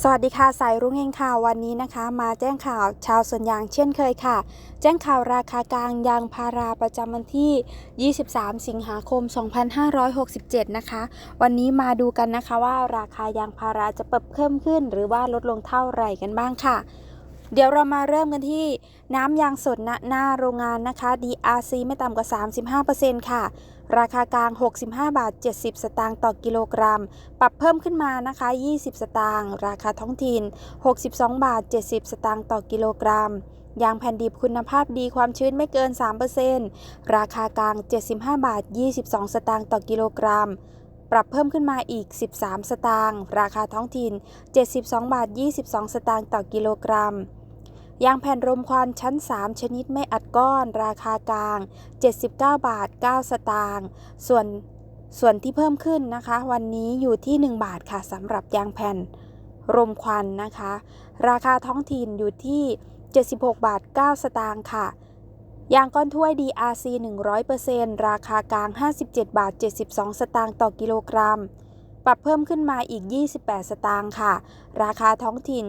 สวัสดีค่ะสายรุ้งเฮงค่ะวันนี้นะคะ มาแจ้งข่าวชาวสวนยางเช่นเคยค่ะ แจ้งข่าวราคากลางยางพาราประจำวันที่ 23 สิงหาคม 2567 นะคะ วันนี้มาดูกันนะคะว่าราคายางพาราจะปรับเพิ่มขึ้น หรือว่าลดลงเท่าไหร่กันบ้างค่ะ เดี๋ยวเรามาเริ่มกันที่น้ำยางสดณหน้าโรงงานนะคะ DRC ไม่ต่ำกว่า 35%ค่ะ ราคากลาง 65 บาท 70 สตางค์ต่อกิโลกรัม ปรับเพิ่มขึ้นมานะคะ 20 สตางค์ราคาท้องถิ่น 62 บาท 70 สตางค์ต่อกิโลกรัมยางแผ่นดิบคุณภาพดีความชื้นไม่เกิน 3%ราคากลาง 75 บาท 22 สตางค์ต่อกิโลกรัม ปรับเพิ่มขึ้นมาอีก 13 สตางค์ ราคาท้องถิ่น 72 บาท 22 สตางค์ต่อกิโลกรัม ยางแผ่นรมควันชั้น 3 ชนิดไม่อัดก้อน ราคากลาง 79 บาท 9 สตางค์ส่วนส่วนที่เพิ่มขึ้นนะคะ วันนี้อยู่ที่ 1 บาทค่ะสำหรับยางแผ่นรมควันนะคะ ราคาท้องถิ่นอยู่ที่ 76 บาท 9 สตางค์ค่ะยางก้อนถ้วย DRC 100%ราคากลาง 57 บาท 72 สตางค์ต่อกิโลกรัม ปรับเพิ่มขึ้นมาอีก 28 สตางค์ค่ะ ราคาท้องถิ่น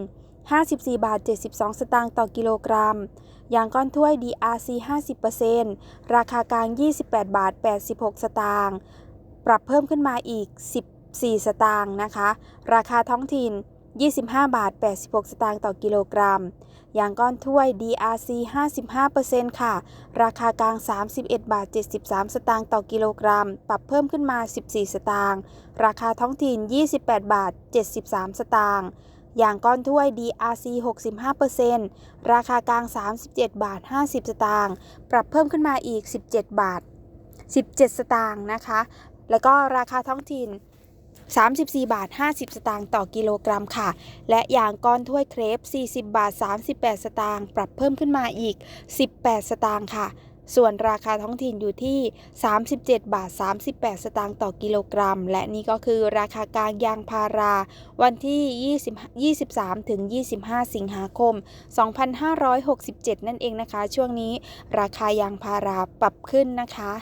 54 บาท 72 สตางค์ต่อกิโลกรัม ยางก้อนถ้วย DRC 50%ราคากลาง 28 บาท 86 สตางค์ ปรับเพิ่มขึ้นมาอีก 14 สตางค์นะคะ ราคาท้องถิ่น 25 บาท 86 สตางค์ต่อกิโลกรัม ยางก้อนถ้วย DRC 55%ค่ะ ราคากลาง 31 บาท 73 สตางค์ต่อกิโลกรัม ปรับเพิ่มขึ้นมา 14 สตางค์ ราคาท้องถิ่น 28 บาท 73 สตางค์ อย่างก้อนถ้วย DRC 65%ราคากลาง 37 บาท 50 สตางค์ปรับเพิ่มขึ้นมาอีก 17 บาท 17 สตางค์นะคะ แล้วก็ราคาท้องถิ่น 34 บาท 50 สตางค์ต่อกิโลกรัมค่ะ และอย่างก้อนถ้วยเครป 40 บาท 38 สตางค์ปรับเพิ่มขึ้นมาอีก 18 สตางค์ค่ะ ส่วนราคาท้องถิ่นอยู่ที่ 37 บาท 38 สตางค์ต่อกิโลกรัม และนี่ก็คือราคากลางยางพารา วันที่ 20 23 ถึง 25 สิงหาคม 2567 นั่นเองนะคะ ช่วงนี้ราคายางพาราปรับขึ้นนะคะ